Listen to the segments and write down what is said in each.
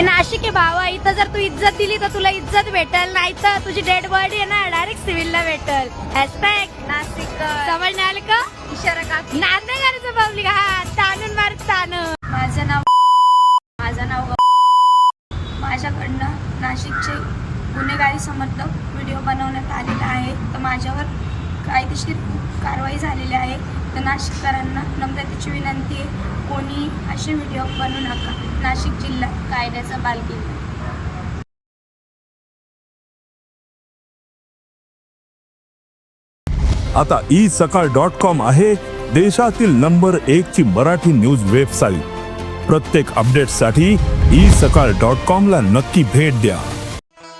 हे नाशिक आहे भावा इथं जर तू इज्जत दिली तर तुला इज्जत भेटल नाही तर तुझी डेड बॉडी आहे ना डायरेक्ट सिव्हिलला भेटल. हॅशटॅग नाशिक. समजणे आलं का? इशारा का? नाद करायचं पब्लिक हा ताणून मार ताणून माझं नाव माझं नाव माझ्याकडनं नाशिकचे गुन्हेगारी समर्थक व्हिडिओ बनवण्यात आलेला आहे. तर माझ्यावर कायदेशीर कारवाई झालेली आहे. तर नाशिककरांना नम्रतेची विनंती आहे. कोणी असे व्हिडिओ बनवू नका. नाशिक जिल्हा कायद्याचा बालकिल्ला आता ई सकाळ डॉट कॉम आहे देशातील नंबर एक ची मराठी न्यूज वेबसाईट. प्रत्येक अपडेटसाठी ई सकाळ डॉट कॉम ला नक्की भेट द्या.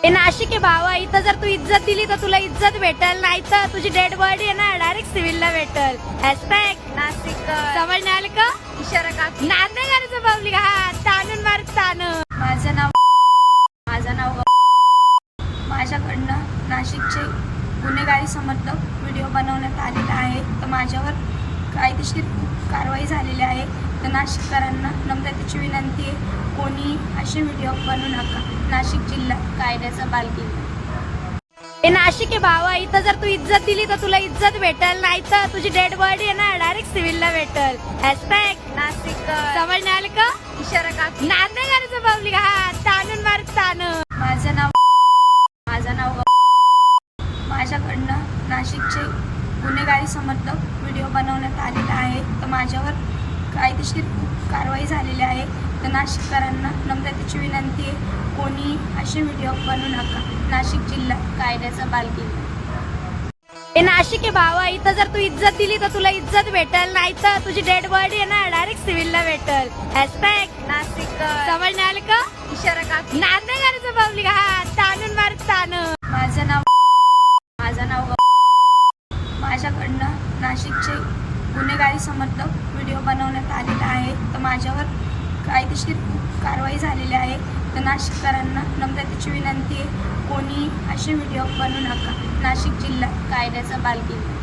हे नाशिक आहे भावा इथं जर तू इज्जत दिली तर तुला इज्जत भेटल नाही तर तुझी डेड बॉडी आहे ना डायरेक्ट सिव्हिलला भेटल. हॅशटॅग नाशिक. समजणे आलं का? इशारा का? नाद नाही करायचं पब्लिक हा ताणून मार ताणून माझं नाव माझं नाव माझ्याकडनं नाशिकचे गुन्हेगारी समर्थक व्हिडिओ बनवण्यात आलेला आहे. तर माझ्यावर कायदेशीर कारवाई झालेली आहे. तर नाशिककरांना नम्रतेची विनंती आहे. कोणी असे व्हिडिओ बनवू नका. नाशिक जिल्हा कायद्याचा बालकिल्ला. हे नाशिक आहे भावा इथं जर तू इज्जत दिली तर तुला इज्जत भेटल. नाही तर तुझी डेड बॉडी आहे ना डायरेक्ट सिव्हिलला भेटल. हॅशटॅग नाशिक समजणे आलं का? इशारा का? नाद नाही करायचं पब्लिक हा ताणून मार ताणून माझं नाव माझं नाव माझ्याकडनं नाशिकचे गुन्हेगारी समर्थक व्हिडिओ बनवण्यात आलेला आहे. तर माझ्यावर कायदेशीर कारवाई झालेली आहे. तर नाशिककरांना नम्रतेची विनंती आहे कोणी असे व्हिडिओ बनवू नका. नाशिक जिल्हा कायद्याचा बालकिल्ला हे नाशिक आहे भावा इथं जर तू इज्जत दिली तर तुला इज्जत भेटल नाही तर तुझी डेड बॉडी आहे ना डायरेक्ट सिव्हिलला भेटल. हॅशटॅग नाशिक समजणे आलं का? इशारा का? नाद नाही करायचं पब्लिक हा ताणून मार ताणून माझं नाव माझं नाव माझ्याकडनं नाशिकचे समर्थक व्हिडिओ बनवण्यात आलेला आहे. तर माझ्यावर कायदेशीर कारवाई झालेली आहे. तर नाशिककरांना नम्रतेची विनंती आहे कोणी असे व्हिडिओ बनवू नका. नाशिक जिल्हा कायद्याचा बालकिल्ला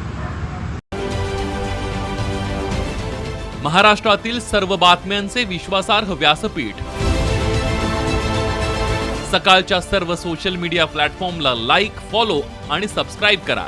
महाराष्ट्रातील सर्व बातम्यांचे विश्वासार्ह व्यासपीठ. सकाळच्या सर्व सोशल मीडिया प्लॅटफॉर्मला लाईक फॉलो आणि सबस्क्राईब करा.